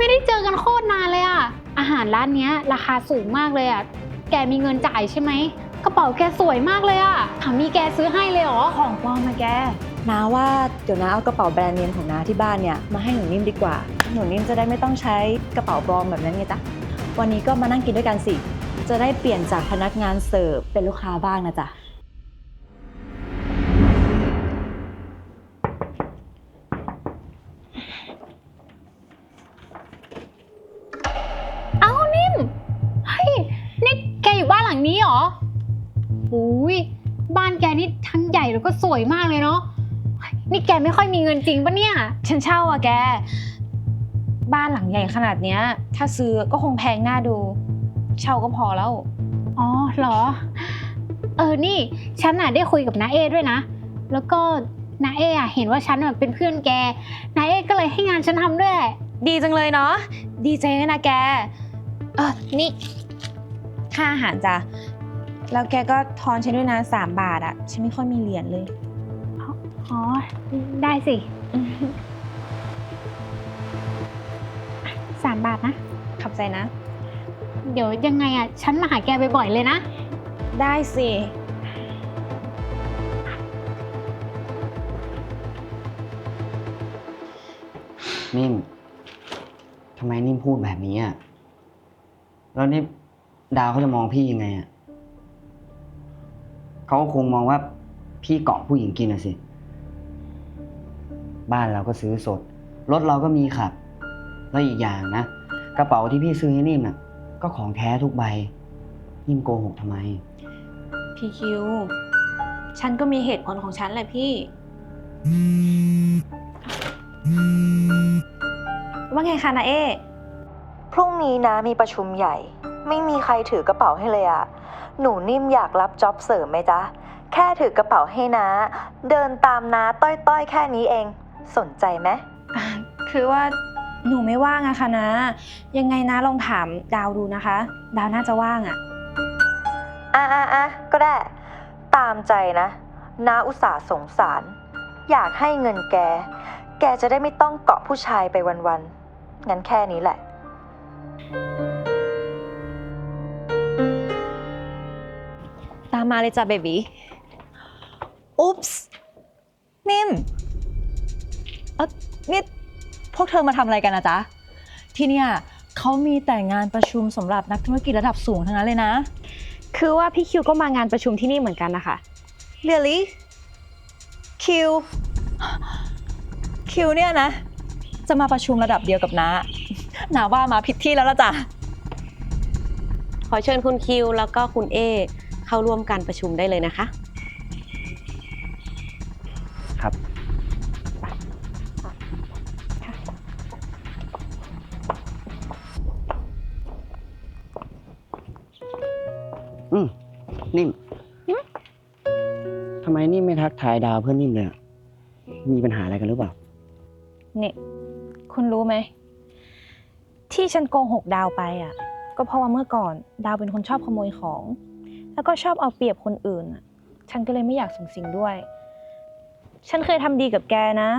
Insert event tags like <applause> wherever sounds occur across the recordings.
ไม่ได้เจอกันโคตรนานเลยอะอาหารร้านเนี้ย ราคาสูงมากเลยอะแกมีเงินจ่ายใช่ไหม กระเป๋าแกสวยมากเลยอะถามีแกซื้อให้เลยเหรอ ของปลอมมาแกน้าว่าเดี๋ยวน้าเอากระเป๋าแบรนด์เนมของน้าที่บ้านเนี่ยมาให้หนูนิ่มดีกว่า หนูนิ่มจะได้ไม่ต้องใช้กระเป๋าปลอมแบบนั้นไงจ๊ะ วันนี้ก็มานั่งกินด้วยกันสิ จะได้เปลี่ยนจากพนักงานเสิร์ฟเป็นลูกค้าบ้างนะจ๊ะ อยู่บ้านหลังนี้เหรออุ้ยบ้านแกนี่ทั้งใหญ่แล้วก็สวยมากเลยเนาะเฮ้ยนี่แกไม่ค่อยมีเงินจริงปะเนี่ย ฉันเช่าอะแก บ้านหลังใหญ่ขนาดเนี้ย ถ้าซื้อก็คงแพงน่าดู เช่าก็พอแล้ว อ๋อเหรอ เออ นี่ฉันน่ะได้คุยกับน้าเอด้วยนะ แล้วก็น้าเออะเห็นว่าฉันอะเป็นเพื่อนแกน้าเอก็เลยให้งานฉันทำด้วย ดีจังเลยเนาะ ดีใจด้วยนะแก เออนี่ ค่าอาหารจ้ะแล้วแกก็ทอนฉันด้วยนะสามบาทอะฉันไม่ค่อยมีเหรียญเลย อ๋อ ได้สิสามบาทนะ ขอบใจนะ เดี๋ยวยังไงอะ ฉันมาหาแกบ่อยๆเลยนะ ได้สิ นิ่ม ทำไมนิ่มพูดแบบนี้อะ แล้วนี่ ดาวเขาจะมองพี่ยังไงอะเขาก็คงมองว่าพี่เกาะผู้หญิงกินอะสิ บ้านเราก็ซื้อสด รถเราก็มีขับ แล้วอีกอย่างนะ กระเป๋าที่พี่ซื้อให้นิ่มน่ะ ก็ของแท้ทุกใบ นิ่มโกหกทำไม พี่คิว ฉันก็มีเหตุผลของฉันแหละพี่ ว่าไงคะนาเอ พรุ่งนี้นะมีประชุมใหญ่ ไม่มีใครถือกระเป๋าให้เลยอะหนูนิ่มอยากรับจ็อบเสริมไหมจ๊ะ แค่ถือกระเป๋าให้นะเดินตามน้าต้อยๆ แค่นี้เอง สนใจไหมอะคือว่าหนูไม่ว่างอะค่ะนะ ยังไงนะลองถามดาวดูนะคะ ดาวน่าจะว่างอะอะอะอะก็ได้ ตามใจนะน้าอุตส่าห์สงสาร อยากให้เงินแก แกจะได้ไม่ต้องเกาะผู้ชายไปวันๆงั้นแค่นี้แหละ ตามมาเลยจ้ะเบบีอุ๊ปส์นิ่มเออนี่พวกเธอมาทำอะไรกันนะจ๊ะ ที่เนี่ยเขามีแต่งานประชุมสำหรับนักธุรกิจระดับสูงทั้งนั้นเลยนะ คือว่าพี่คิวก็มางานประชุมที่นี่เหมือนกันนะคะ Really คิว คิวเนี่ยนะ จะมาประชุมระดับเดียวกับน้า นาว่ามาผิดที่แล้วละจ้ะ ขอเชิญคุณคิวแล้วก็คุณเอเข้าร่วมการประชุมได้เลยนะคะ ครับ อืมนิ่มทำไมนิ่มไม่ทักทายดาวเพื่อนนิ่มเลยอะมีปัญหาอะไรกันหรือเปล่า นี่ คุณรู้ไหม ที่ฉันโกหกดาวไปอะก็เพราะว่าเมื่อก่อนดาวเป็นคนชอบขโมยของ แล้วก็ชอบเอาเปรียบคนอื่นอะฉันก็เลยไม่อยากสูงสิงด้วย ฉันเคยทำดีกับแกนะ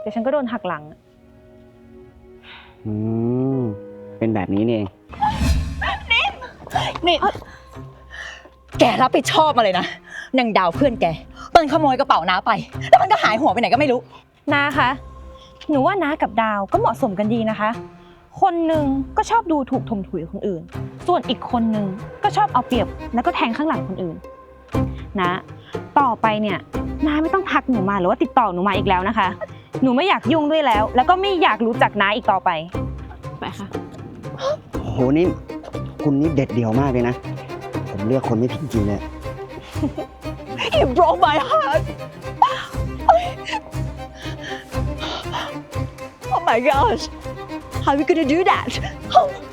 แต่ฉันก็โดนหักหลังอะอืม เป็นแบบนี้นี่เอง นี่แกรับผิดชอบมาเลยนะนางดาวเพื่อนแกมันขโมยกระเป๋าน้าไป แล้วมันก็หายหัวไปไหนก็ไม่รู้ นาคะ หนูว่าน้ากับดาวก็เหมาะสมกันดีนะคะ คนหนึ่งก็ชอบดูถูกถมถุยคนอื่น ส่วนอีกคนหนึ่งก็ชอบเอาเปรียบแล้วก็แทงข้างหลังคนอื่น นะ ต่อไปเนี่ยน้าไม่ต้องทักหนูมาหรือว่าติดต่อหนูมาอีกแล้วนะคะ หนูไม่อยากยุ่งด้วยแล้ว แล้วก็ไม่อยากรู้จักน้าอีกต่อไป ไปค่ะ โหนิ่มคุณนี่เด็ดเดี่ยวมากเลยนะ ผมเลือกคนไม่ผิดจริงเลย You broke my heart Oh my gosh How are we gonna do that? <laughs> Oh